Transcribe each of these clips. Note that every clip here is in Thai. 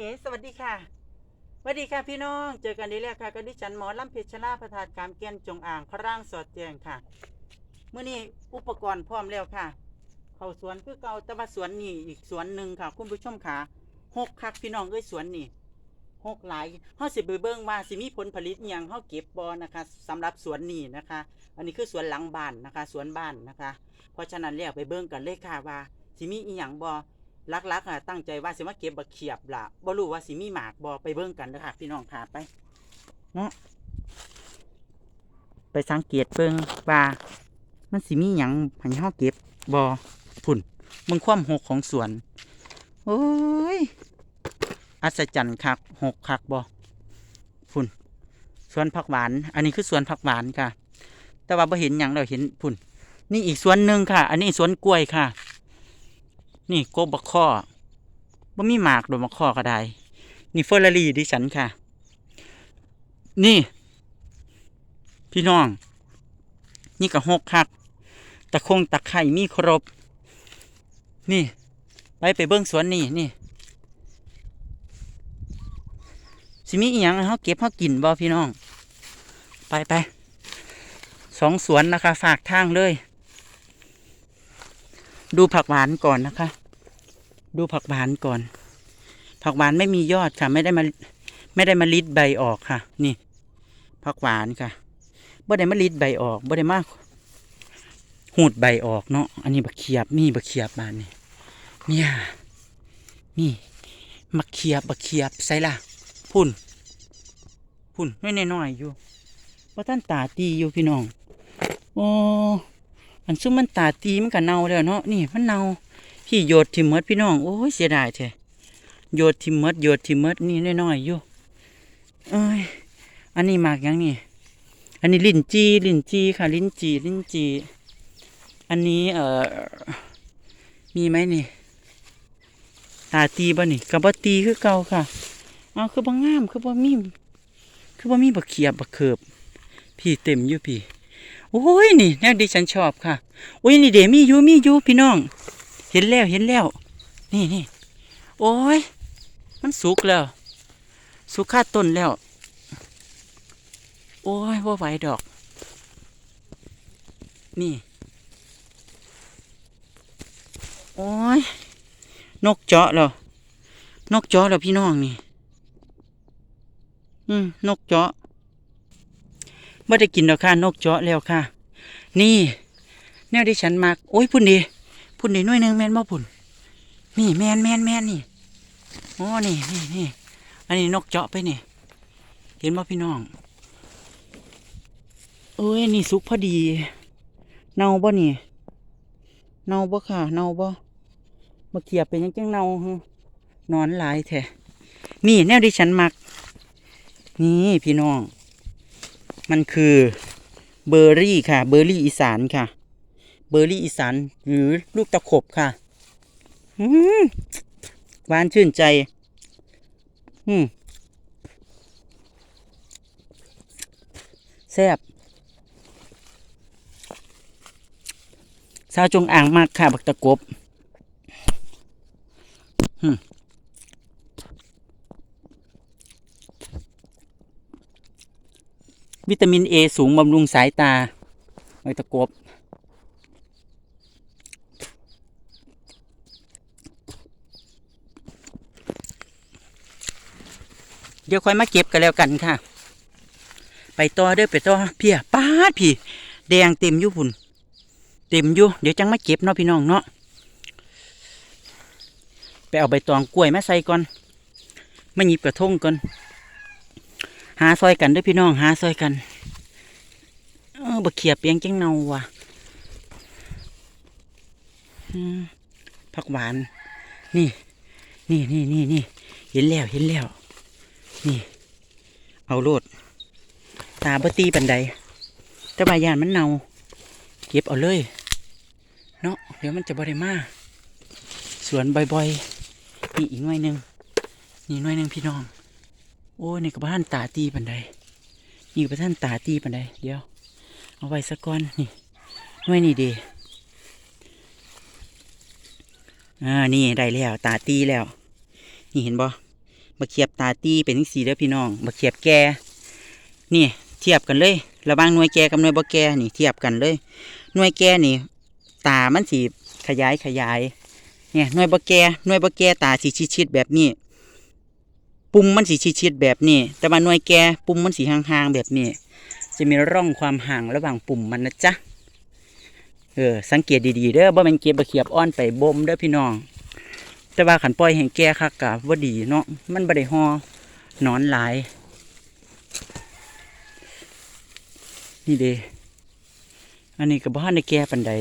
เอ๋สวัสดีค่ะสวัสดีค่ะพี่น้อง เจอกันดีแล้วค่ะกับดิฉันหมอลำเพชรลาประธานการเกียนจงอ่างพระร่างสอดแจงค่ะเมื่อนี้อุปกรณ์พร้อมแล้วค่ะ เข้าสวนคือเก่าแต่ว่าสวนนี่อีกสวนหนึ่งค่ะ คุณผู้ชมค่ะหกคักพี่น้องเอ้ยสวนนี่หกหลายเฮาสิไปเบิ่งว่าสิมีผลผลิตอหยังเฮาเก็บบ่นะคะสำหรับสวนนี่นะคะ อันนี้คือสวนหลังบ้านนะคะ สวนบ้านนะคะ เพราะฉะนั้นแล้วไปเบิ่งกันเลยค่ะว่าสิมีอีหยังบ่ ลักๆอะตั้งใจว่าสิมาเก็บบักเขียบล่ะบ่รู้ว่าสิมีหมากบ่ไปเบิ่งกันเด้อค่ะพี่น้องค่ะไปเนาะไปสังเกตเบิ่งว่ามันสิมีหยังให้เฮาเก็บบ่พุ่นมึงความหกของสวน โอ้ย อัศจรรย์คักหกคักบ่พุ่นสวนผักหวาน อันนี้คือสวนผักหวานค่ะ แต่ว่าบ่เห็นหยังเราเห็นพุ่น นี่อีกสวนหนึ่งค่ะ อันนี้สวนกล้วยค่ะ นี่โกบักข้อบ่มีหมากโดอกบักข้อก็ได้ นี่เฟอร์รารี่ดิฉันค่ะ นี่ พี่น้อง นี่ก็หกคักตะคงตะไคร่มีครบ นี่ ไปไปเบิ้งสวนนี่นี่สิมีอีหยังห้เฮาเก็บเฮากินบ่พี่น้อง ไปไปสองสวนนะคะ ฝากทางเลย ดูผักหวานก่อนนะคะ ดูผักหวานก่อน ผักหวานไม่มียอดค่ะ ไม่ได้มาไม่ได้มาลิดใบออกค่ะ นี่ ผักหวานค่ะบ่ได้มาลิดใบออกบ่ได้มาหูดใบออกเนาะอันนี้บักเขียบมีบักเขียบบานนี่เนี่ยนี่บักเขียบบักเขียบใส่ละพุ่น พุ่นน้อยๆอยู่ว่าท่านตาตีอยู่พี่น้องโอ้ อันซุ่มมันตาตีมันก็เน่าแล้วเนาะนี่มันเน่าพี่โยดทิมเมดพี่น้องโอ้ยเสียดายแท้โยดทิมเมดโยดทิมเมดนี่น้อยๆอยู่เอ้ยอันนี้หมากยังนี่อันนี้ลิ้นจีลิ้นจีค่ะ ลิ้นจีลิ้นจีอันนี้เอ่อมีไหมนี่ ตาตีบ่นี่กับบ่ตีคือเก่าค่ะเอาคือบ่งามคือบ่มีคือบ่มีบักเขียบบักเขิบพี่เต็มอยู่พี่ โอ้ยนี่แนวดิฉันชอบค่ะโอ้ยนี่เดมีอยู่มีอยู่พี่น้อง เห็นแล้วเห็นแล้ว นี่นี่โอ้ย มันสุกแล้ว สุกค่าต้นแล้ว โอ้ยว่าไหวดอก นี่ โอ้ย นกเจาะแล้วนกเจาะแล้วพี่น้องนี่ อืม นกเจาะ ไม่ได้กินดอกค่ะนกเจาะแล้วค่ะ นี่แนวที่ฉันมากโอ้ยพุ่นดีพุ่นดีน่วยนึงแมนบ่พุ่นนี่แมนแมนแมนนี่โอ้นี่นี่นี่อันนี้นกเจาะไปนี่ เห็นบ่พี่น้องโอ้ยนี่สุกพอดี เน่าบ่นี่เน่าบ่ค่ะเน่าบ่มาเกียบเป็นยังจังเน่าฮนอนหลายแท้นี่แนวที่ฉันมัก นี่พี่น้อง มันคือเบอร์รี่ค่ะเบอร์รี่อีสานค่ะ เบอร์รี่อีสานหรือลูกตะขบค่ะหวานชื่นใจ อืมแซ่บสาวจงอ่างมากค่ะ บักตะกบอืม วิตามินเอสูงบำรุงสายตาบักตะกบเดี๋ยวค่อยมาเก็บกันแล้วกันค่ะ ไปต่อเด้อไปต่อเพียป้าดพี่ แดงเต็มอยู่พุ่น เต็มอยู่ เดี๋ยวจังมาเก็บเนาะพี่น้องเนาะ ไปเอาใบตองกล้วยมาใส่ก่อนมาหยิบกระทงก่อน หาซอยกันด้อพี่น้องหาซอยกัน เออบักเขียบเปียงจังเนาว่ะผักหวาน นี่ นี่นี่นี่นี่เห็นแล้วเห็นแล้ว นี่ เอาโลด ตาบตีปันใดแต่บายานมันเนาเก็บเอาเลย เนาะเดี๋ยวมันจะบริมาสวนบ่อยๆนี่อีกหน่วยหนึ่งนี่หน่วยหนึ่งพี่น้อง โอ้ยนี่กับบ้านตาตีปันใดนี่กับท่านตาตีปันใดเดี๋ยว เอาไว้สักก้อนนี่หน่วยนี่ดีอ่านี่ได้แล้วตาตีแล้ว นี่เห็นบ่บักเขียบตาตีเป็นจังซี่เด้อพี่น้องบักเขียบแก่นี่เทียบกันเลยระหว่างหน่วยแก่กับหน่วยบ่แก่นี่เทียบกันเลย หน่วยแก่นี่ ตามันสิขยายขยาย เนี่ยหน่วยบ่แก่หน่วยบ่แก่ตาสิชิดๆแบบนี้ ปุ่มมันสิชิดๆแบบนี้ แต่ว่าหน่วยแกปุ่มมันสิห่างๆแบบนี้ จะมีร่องความห่างระหว่างปุ่มมันนะจ๊ะ เออ สังเกตดีๆเด้อบ่แม่นเก็บบ่เขียบอ้อนไปบ่มเด้อพี่น้อง แต่ว่าขันปล่อยแห่งแก่คักกะว่าดีเนาะ มันบ่ได้ฮอนอนหลาย นี่เด้อันนี้ก็บ่ทันได้แก่ปานใด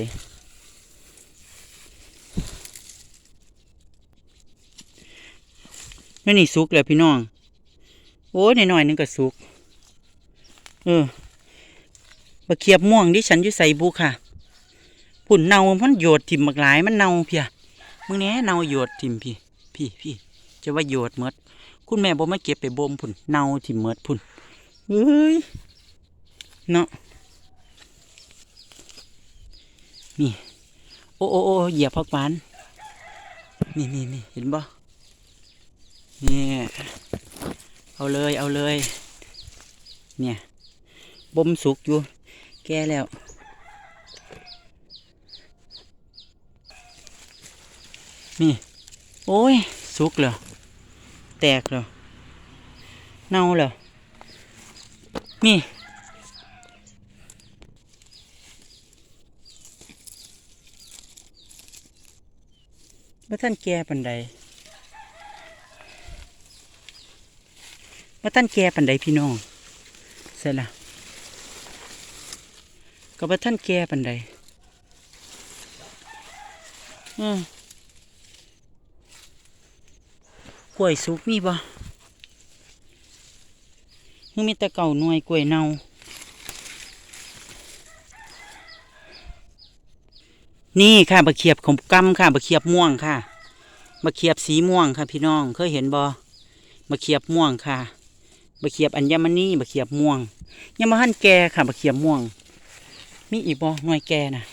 นี่นี่สุกแล้วพี่น้อง โอ้ยหน่อยนึงก็สุก เออบะเขียบม่วงที่ฉันอยู่ใส่บุค่ะผุ่นเน่ามันโยดถิ่มบักหลายมันเน่าเพียมึงแหน่เน่าโยดถิ่มพี่ พี่พี่จะว่าโยดเมดคุณแม่บ่มาเก็บไปบ่มผุ่นเน่าถิ่มเมดผุ่นเอ้ยเนาะนี่ โอ้โอ้โอ้เหยียบพักหวาน นี่นี่นี่เห็นบ่ นี่ เอาเลยเอาเลย เนี่ย บ่มสุกอยู่ แก่แล้ว นี่ โอ้ย สุกแล้วแตกแล้วเน่าแล้วนี่ว่าท่านแก่ปันใด ว่าท่านแก่ปันใดพี่น้องเสร็จละก็บ่ท่านแก่ปันใดอืมกล้วยสุกมีบ่ยังมีแต่เก่าหน่วยกล้วยเน่านี่ค่ะบะเขียบของกำค่ะบะเขียบม่วงค่ะบะเขียบสีม่วงค่ะพี่น้องเคยเห็นบ่บะเขียบม่วงค่ะ บะเขียบอัญมณีบะเขียบม่วงยังมาหั่นแก่ค่ะบะเขียบม่วง มีอีกบ่หน่วยแก่น่ะ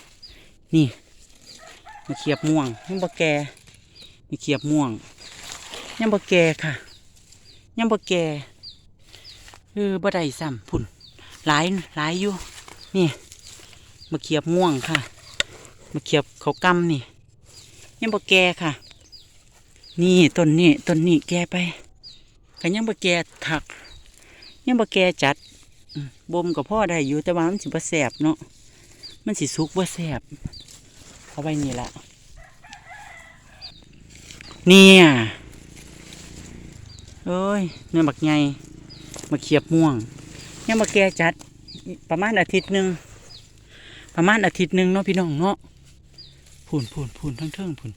นี่บะเขียบม่วงยังบ่แก่บะเขียบม่วงยังบ่แก่ค่ะยังบ่แก่เออบ่ได้ซ้ำพุ่นหลายหลายอยู่นี่บะเขียบม่วงค่ะบะเขียบเขากำนี่ยังบ่แก่ค่ะ นี่ต้นนี้ต้นนี้แก่ไปก็ยังบ่แก่ถัก ยังบ่แก่จัดบ่มกับพ่อได้อยู่แต่ว่ามันสิบ่แสบเนาะมันสิสุกบ่แสบเอาไว้นี่ละเนี่ยเอ้ยเนื้อบักใหญ่มาเขียบม่วงยังบ่แก่จัด ประมาณอาทิตย์หนึ่งประมาณอาทิตย์หนึ่งเนาะพี่น้องเนาะพูนพูนพูนทั้งเทิงพูน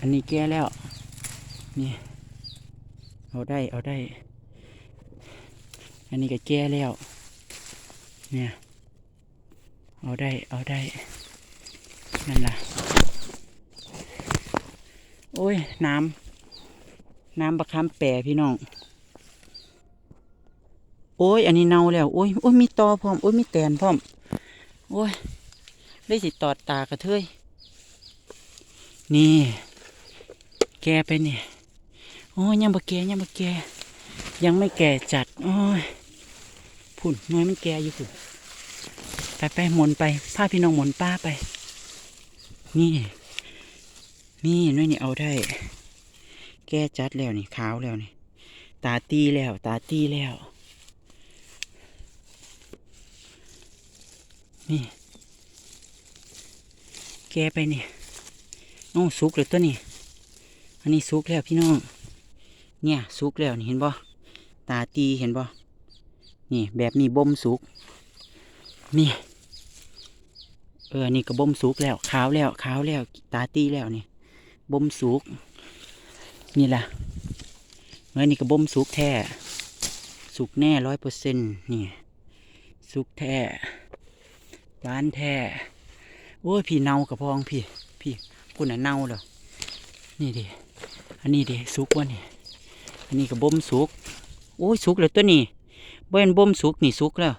อันนี้แก่แล้วนี่ เอาได้ เอาได้ อันนี้ก็แก่แล้ว เนี่ย เอาได้ เอาได้ นั่นล่ะ โอ้ย น้ำ น้ำบะคำแปรพี่น้อง โอ้ย อันนี้เน่าแล้ว โอ้ย โอ้ย มีตอพร้อม โอ้ย มีแตนพร้อม โอ้ย ได้สิตอดตากระเทย นี่ แกไปเนี่ย โอ้ยยังบ่แก่ยังบ่แก่ยังไม่แก่จัดโอ้ยพุ่นน้อยมันแก่อยู่พุ่นไปไปหมุนไปพาพี่น้องหมุนป้าไป นี่ นี่น้อยนี่เอาได้ แก่จัดแล้วนี่ขาวแล้วนี่ ตาตีแล้ว ตาตีแล้ว นี่ แกไปนี่ยโอ้สุกเลยตัวนี้ อันนี้สุกแล้วพี่น้อง เนี่ยสุกแล้วนี่เห็นบ่ตาตีเห็นบ่นี่แบบนี้บ่มสุก นี่ เออนี่ก็บ่มสุกแล้วขาวแล้วขาวแล้ว ตาตีแล้วนี่บ่มสุก นี่ล่ะเมื่อนี่ก็บ่มสุกแท้สุกแน่ร้อยเปอร์เซ็นต์นี่สุกแท้หวานแท้โอ้ยพี่เน่ากระพองพี่ พี่คุณน่ะเน่าแล้วนี่ดิอันนี้ดิสุกวะนี่ อันนี้ก็บ่มสุกโอ้ยสุกแล้วตัวนี้บ่เป็นบ่มสุกนี่สุกแล้ว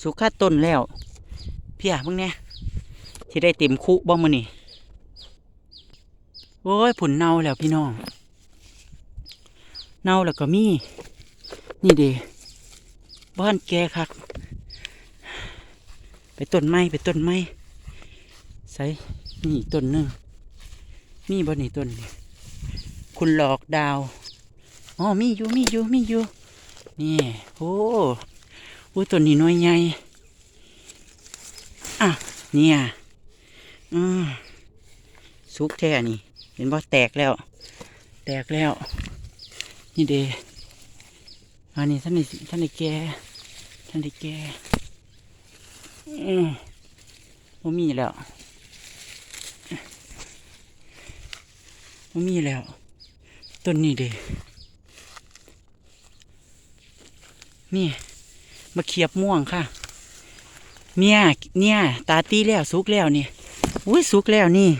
สุกค่าต้นแล้วเพี่อะมึงเนี่ยที่ได้เต็มคุบ่มื้อนี่โอ้ยผุนเน่าแล้วพี่น้องเน่าแล้วก็มี นี่เดบ้านแกคักไปต้นไม้ไปต้นไม้ใส่นี่ต้นหนึ่งมีบ่นี่ต้นนี่คุณหลอกดาว อ๋อมีอยู่มีอยู่มีอยู่นี่โอ้โอ้ต้นนี้น้อยใหญ่อะเนี่ยอืมสุกแท้นี่ เห็นว่าแตกแล้ว แตกแล้ว นี่เดอันนี้ท่านในท่านในแกท่านในแกอืมบ่มีแล้วบ่มีแล้วต้นนี้เด นี่มาเขียบม่วงค่ะ เนี่ยเนี่ยตาตีแล้วสุกแล้วนี่อุ้ยสุกแล้วนี่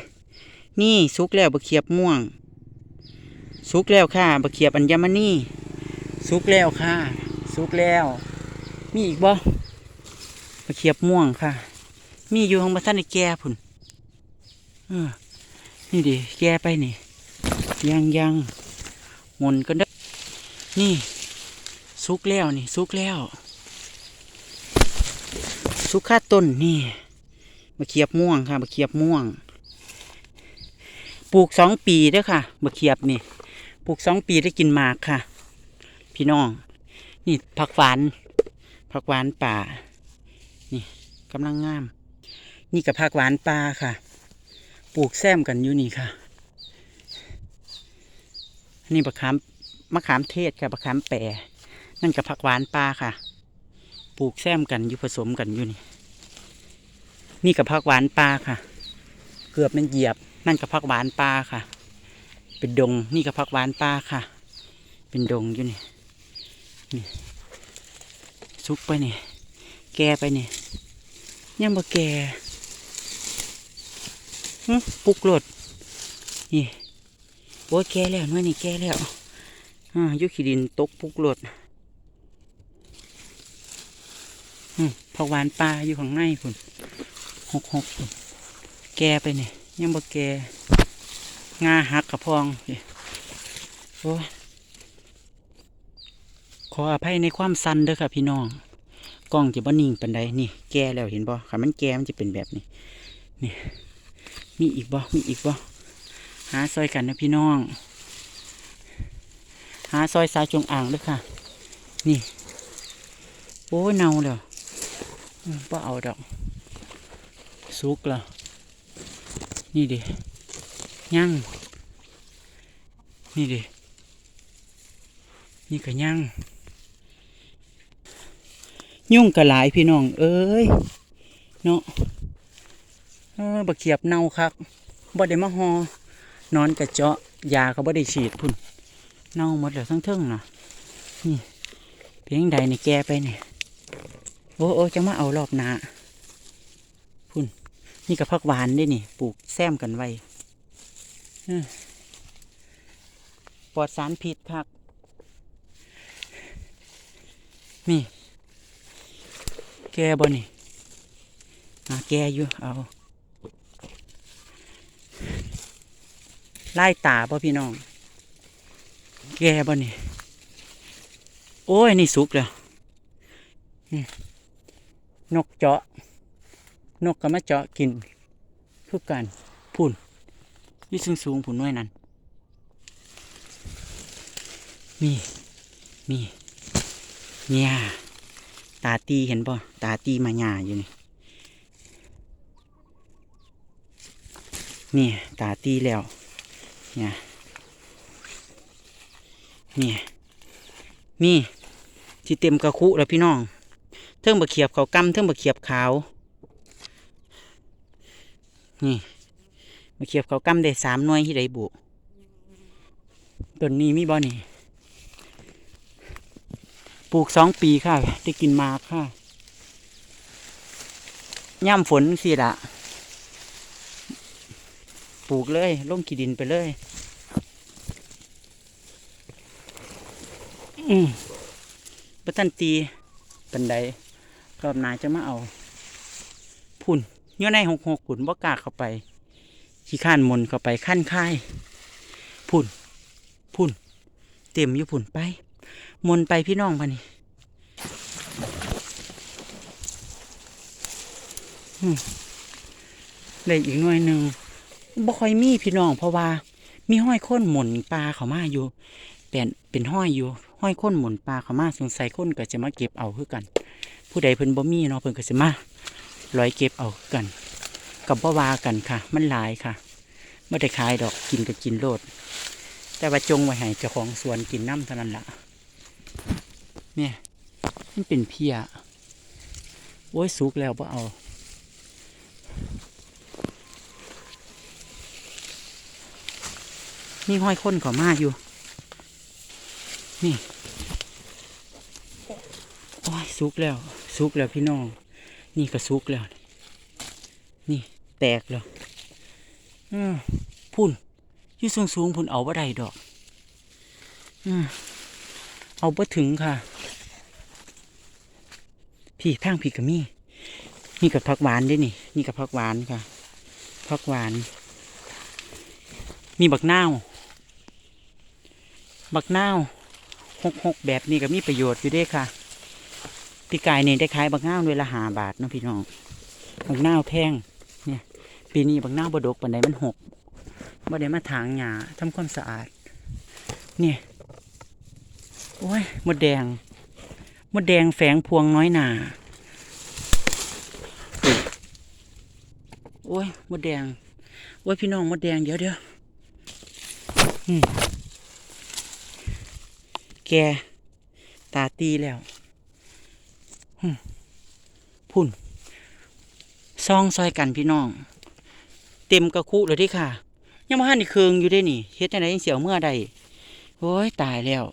นี่สุกแล้วบะเขียบม่วง สุกแล้วค่ะบะเขียบอัญมณีสุกแล้วค่ะ สุกแล้ว มีอีกบ่บะเขียบม่วงค่ะ มีอยู่ของบัท่านในแก่พุ่นเออนี่ดิแก่ไปนี่ ยังยังหมุนก็ได้นี่ สุกแล้วนี่สุกแล้ว สุกข้าต้นนี่บะเขียบม่วงค่ะบะเขียบม่วง ปลูกสองปีเด้อค่ะบะเขียบนี่ ปลูกสองปีได้กินหมากค่ะ พี่น้อง นี่ผักหวานผักหวานป่า นี่กำลังงาม นี่กับผักหวานป่าค่ะ ปลูกแซมกันอยู่นี่ค่ะ นี่มะขามมะขามเทศค่ะมะขามแปร นั่นกับผักหวานป่าค่ะ ปลูกแซมกันอยู่ผสมกันอยู่นี่ นี่กับผักหวานป่าค่ะ เกือบมันเหยียบ นั่นกับผักหวานป่าค่ะ เป็นดง นี่กับผักหวานป่าค่ะ เป็นดงอยู่นี่นี่ซุกไปนี่ แกไปนี่ยังบ่แกหึปลุกรถนี่โอ้แกแล้วน้อยนี่แกแล้วอ่ายุขีดินตกปลุกรถอืม ผักหวานปลาอยู่ข้างในพุ่นหกหกพุ่นแกไปนี่ยังบ่แกงาหักกระพองโอ้ยขออภัยในความสั้นเด้อค่ะพี่น้องกล้องจะบ่นิ่งปันใดนี่ แกแล้วเห็นบ่ค่ะมันแกมันจะเป็นแบบนี้นี่มีอีกบ่มีอีกบ่หาซอยกันนะพี่น้อง หาซอยสาวจงอ่างเด้อค่ะ นี่ โอ้ยเน่าแล้วอืม บ่เอาดอกสุกแล้วนี่ดิย่างนี่ดินี่ก็ย่างยุ่งกระหลายพี่น้อง เอ้ยเนาะเออบักเขียบเน่าคักบ่ได้มาหอนอนกระเจาะยาก็บ่ได้ฉีดพุ่นเน่าหมดแล้วทั้งเทิงน่ะนี่เพียงใดนี่แกไปเนี่ย โอ้โอ้จะมาเอารอบหนาพุ่น นี่กับพักหวานด้นี่ ปลูกแซมกันไว้ปลอดสารพิษครับนี่ แกบ่นี่อะแกอยู่ เอาไล่ตาบ่พี่น้อง แกบ่นี่ โอ้ย นี่สุกแล้ว นกเจาะ นกก็มาเจาะกินคือกันพุ่นยี่สูงสูงพุ่นน้อยนั่นมีมีเนี่ยตาตีเห็นป่ะตาตีมาหยาอยู่นี่นี่ตาตีแล้วเนี่ยนี่มีที่เต็มกระคุแล้วพี่น้อง เทิงบะเขียบเขากำเทิงบะเขียบขาว นี่บะเขียบเขากำได้สามหน่วยที่ไดบุต้นนี้มีบ่นี่ ปลูกสองปีค่ะ ได้กินมาค่ะ ย่ำฝนสิละปลูกเลยลงขีดินไปเลยอืมปตันตีปันได รอบหนาจะมาเอา พุ่นอย้อนในหกหกขุนบ่กล้าเข้าไป ขี้ข้านมนเข้าไปขั้นค่าย พุ่น พุ่น เต็มอยู่พุ่นไป มนไปพี่น้องพะนี่อืมเลยอีกหน่วยหนึ่งบ่ค่อยมีพี่น้องเพราะว่า มีห้อยค้นหมุนปลาเขามาอยู่เป็นเป็นห้อยอยู่ ห้อยค้นหมุนปลาเขามาสงสัยค้นก็จะมาเก็บเอาคือกัน ผู้ใดเพิ่นบ่มีเนาะเพิ่นก็สิมาลอยเก็บเอากัน กับบ่ว่ากันค่ะ มันหลายค่ะไม่ได้ขายดอกกินก็กินโลด แต่ว่าจงไว้ให้เจ้าของสวนกินน้ำเท่านั้นละเนี่ยมันเป็นเพียโอ้ยสุกแล้วบ่เอามีห้อยค้นเขอมาอยู่ นี่ โอ้ยสุกแล้ว สุกแล้วพี่น้อง นี่ก็สุกแล้ว นี่แตกแล้วพุ่นยี่สูงสูงๆพุ่นเอาบ่ได้ดอกอเอาบ่ถึงค่ะ พี่ทางพี่กับมี่นี่กับผักหวานด้วยนี่ นี่กับผักหวานค่ะผักหวาน มีบักนาวบักนาวหกหกแบบนี้ก็มีประโยชน์อยู่ด้วยค่ะ พี่กายนี่ได้ขายบักนาวด้วยละหาบาทเนาะพี่น้องบักนาวแพงเนี่ย ปีนี้บักนาวบดกปันใดมันหกบ่ได้มาถางหญ้าทำความสะอาด เนี่ยโอ้ยมดแดงมดแดงแฝงพวงน้อยหนาโอ้ยมดแดงโอ้ยพี่น้องมดแดงเดี๋ยวเดี๋ยวอืมแกตาตีแล้ว พุ่นซองซอยกันพี่น้อง เต็มกระคุเลยที่ค่ะ ยังมาหันอีกเคืองอยู่ได้นี่เฮ็ดจังไดยังเสียวเมื่อใดโอ้ยตายแล้ว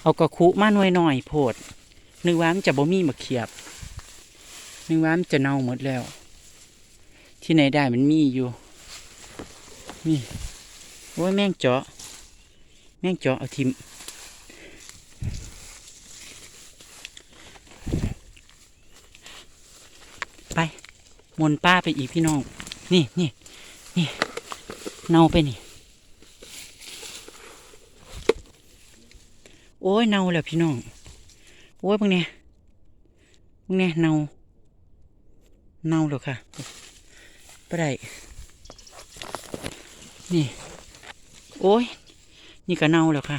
เอากระคุมาหน่วยหน่อยโพดนึกว่ามันจะบ่มีมาเขียบนึกว่ามันจะเน่าหมดแล้ว ที่ไหนได้มันมีอยู่นี่โอ้ยแม่งเจาะ แม่งเจาะเอาทิม ไป มนป้าไปอีกพี่น้อง นี่นี่นี่เน่าไปนี่ โอ้ยเน่าแล้วพี่น้อง โอ้ยพวกเนี้ยพวกเนี้ยเน่าเน่าแล้วค่ะไปได้นี่ โอ้ย นี่ก็เน่าแล้วค่ะ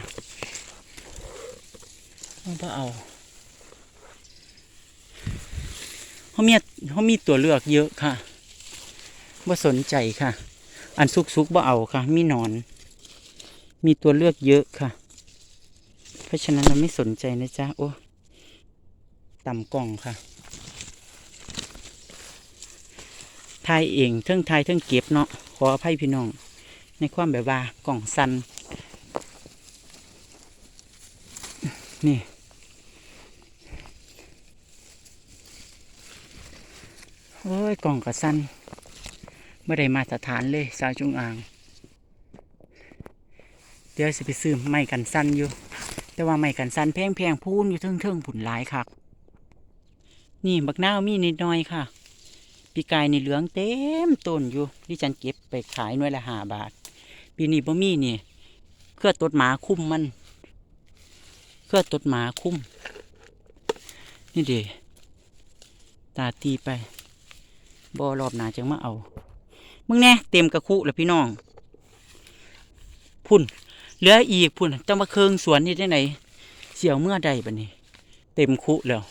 เอาเอา เขามีเขามีตัวเลือกเยอะค่ะว่าสนใจค่ะ อันซุกซุกๆบ่เอาค่ะ มีหนอน มีตัวเลือกเยอะค่ะ เพราะฉะนั้นเราไม่สนใจนะจ๊ะโอ้ต่ำกล่องค่ะทายเองเทิงทายเทิงเก็บเนาะขออภัยพี่น้อง ในความแบบว่ากล่องสันนี่ โอ้ยกล่องกระสันไม่ได้มาตรฐานเลยสาวจุงอ่าง เดี๋ยวสิไปซื้อไม้กันสั้นอยู่ แต่ว่าไม้กันสั้นแพงแพงๆพูนอยู่เทิงเทิงๆผุนหลายคักนี่บักนาวมีนิดหน่อยค่ะ ปีกายนี่เหลืองเต็มต้นอยู่ดิฉันเก็บไปขายหน่วยละห้าบาท ปีนี้บ่มีนี่เครือตดหมาคุ้มมัน เครือตดหมาคุ้ม นี่เดตาตีไป บอรอบหนาจังมาเอา มึงแน่เต็มกระคุแล้วพี่น้อง พุ่น เหลืออีกพุ่นจะมาเคืองสวนนี่ได้ไหนเสี่ยวเมื่อใดบัดนี้ เต็มคุแล้ว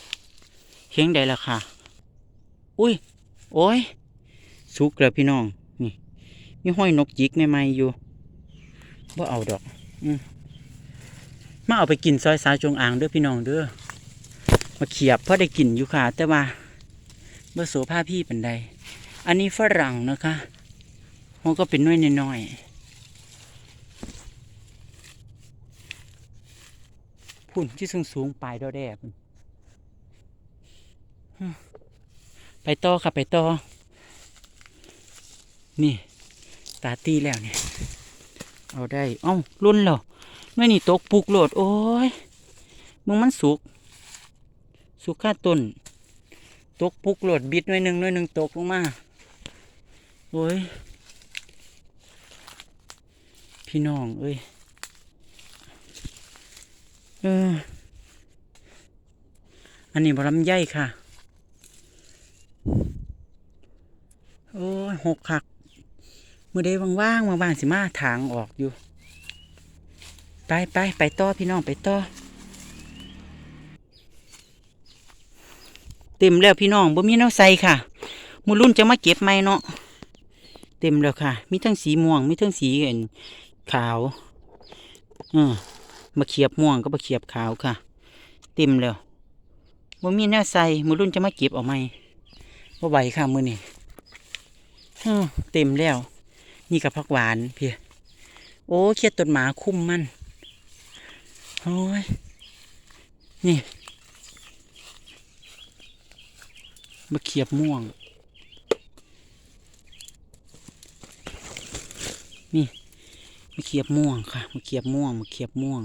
เฮงใดล่ะค่ะ อุ้ย โอ้ย สุกแล้วพี่น้อง นี่มีห้อยนกจิกใหม่ๆอยู่ว่าเอาดอกอืมาเอาไปกินซอยสาจงอ่างเด้อพี่น้องเด้อมาเขียบเพราะได้กินอยู่ค่ะ แต่ว่าเบอร์โสภาพี่เป็นใด อันนี้ฝรั่งนะคะมันก็เป็นน้อยน้อยๆพุ่นที่สูงสูงๆปลายดอแดพุ่นฮึไปต่อค่ะไปต่อ นี่ ตาตีแล้วเนี่ย เอาได้ เอ้ารุ่นเหรอไม่นี่ตกปุกโหลด โอ้ยมึงมันสุก สุกค่าต้น ตกปุกโหลดบิดหน่อยหนึ่งหน่อยหนึ่งตกลงมา โอ้ย พี่น้องเอ้ย เออ อันนี้บลำไยค่ะ โอ้ยหกคักมือใดว่างๆว่างๆสิมาถางออกอยู่ ไปไปไปต่อพี่น้องไปต่อเต็มแล้วพี่น้องบ่มีแนวใส่ค่ะมือรุ่นจะมาเก็บไหมเนาะ เต็มแล้วค่ะ มีทั้งสีม่วง มีทั้งสีเอ็นขาวเออมาเขียบม่วงก็มาเขียบขาวค่ะ เต็มแล้วบ่มีแนวใส่มือรุ่นจะมาเก็บออกไหมบ่ไหวค่ะมือนี่เต็มแล้ว นี่กับผักหวานเพี่ยโอ้เคียดต้นหมาคุ้มมันโอ้ยนี่มาเขียบม่วง นี่ มาเขียบม่วงค่ะมาเขียบม่วงมาเขียบม่วง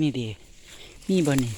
นี่เดีนี่บ่นี่